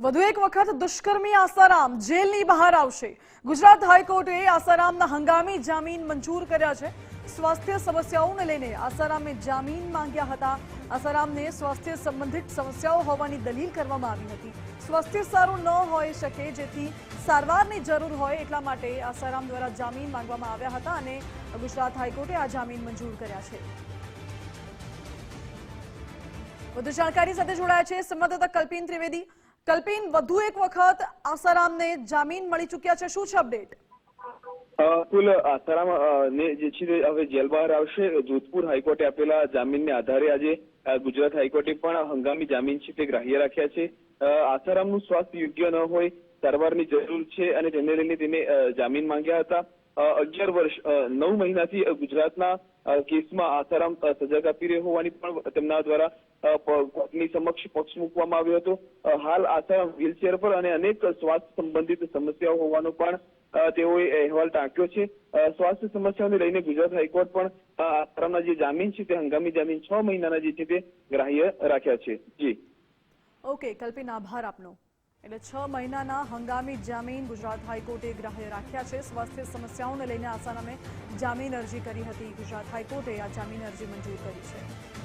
વધુ એક વખત દુષ્કર્મી આસારામ જેલની બહાર આવશે. ગુજરાત હાઈકોર્ટે આસારામના હંગામી જામીન મંજૂર કર્યા છે. સ્વાસ્થ્ય સમસ્યાઓને લઈને આસારામે જામીન માંગ્યા હતા. આસારામને સ્વાસ્થ્ય સંબંધિત સમસ્યાઓ હોવાની દલીલ કરવામાં આવી હતી. સ્વાસ્થ્ય સારું ન હોઈ શકે જેથી સારવારની જરૂર હોય એટલા માટે આસારામ દ્વારા જામીન માંગવામાં આવ્યા હતા અને ગુજરાત હાઈકોર્ટે આ જામીન મંજૂર કર્યા છે. વધુ જાણકારી સાથે જોડાયા છે સંવાદદાતા કલ્પિન ત્રિવેદી. કલ્પિન, વધુ એક વખત આસારામને જામીન મળી ચૂક્યા છે. શું છે અપડેટ? કુલ આસારામ ને જે છે હવે જેલ બહાર આવશે. જોધપુર હાઈકોર્ટે આપેલા જામીનને આધારે આજે ગુજરાત હાઈકોર્ટે પણ હંગામી જામીન છે તે ગ્રાહ્ય રાખ્યા છે. આસારામનું સ્વાસ્થ્ય યોગ્ય ન હોય, સારવારની જરૂર છે અને તેને લઈને તેને જામીન માંગ્યા હતા. અગિયાર વર્ષ નવ મહિનાથી ગુજરાતના કેસમાં આસારામ સજા કાપી રહ્યો હોવાની પણ તેમના દ્વારા કોર્ટની સમક્ષ પક્ષ મૂકવામાં આવ્યો હતો. હાલ આસારામ વ્હીલચેર પર અને અનેક સ્વાસ્થ્ય સંબંધિત સમસ્યાઓ હોવાનો પણ તેઓએ અહેવાલ ટાંક્યો છે. સ્વાસ્થ્ય સમસ્યાઓને લઈને ગુજરાત હાઈકોર્ટ પણ આસારામના જે જામીન છે તે હંગામી જામીન છ મહિનાના જે છે તે ગ્રાહ્ય રાખ્યા છે. જી. ઓકે, કલ્પિન, આભાર આપનો. એટલે છ મહિનાના હંગામી જામીન ગુજરાત હાઈકોર્ટે ગ્રાહ્ય રાખ્યા છે. સ્વાસ્થ્ય સમસ્યાઓને લઈને આસારામે જામીન અરજી કરી હતી. ગુજરાત હાઈકોર્ટે આ જામીન અરજી મંજૂર કરી છે.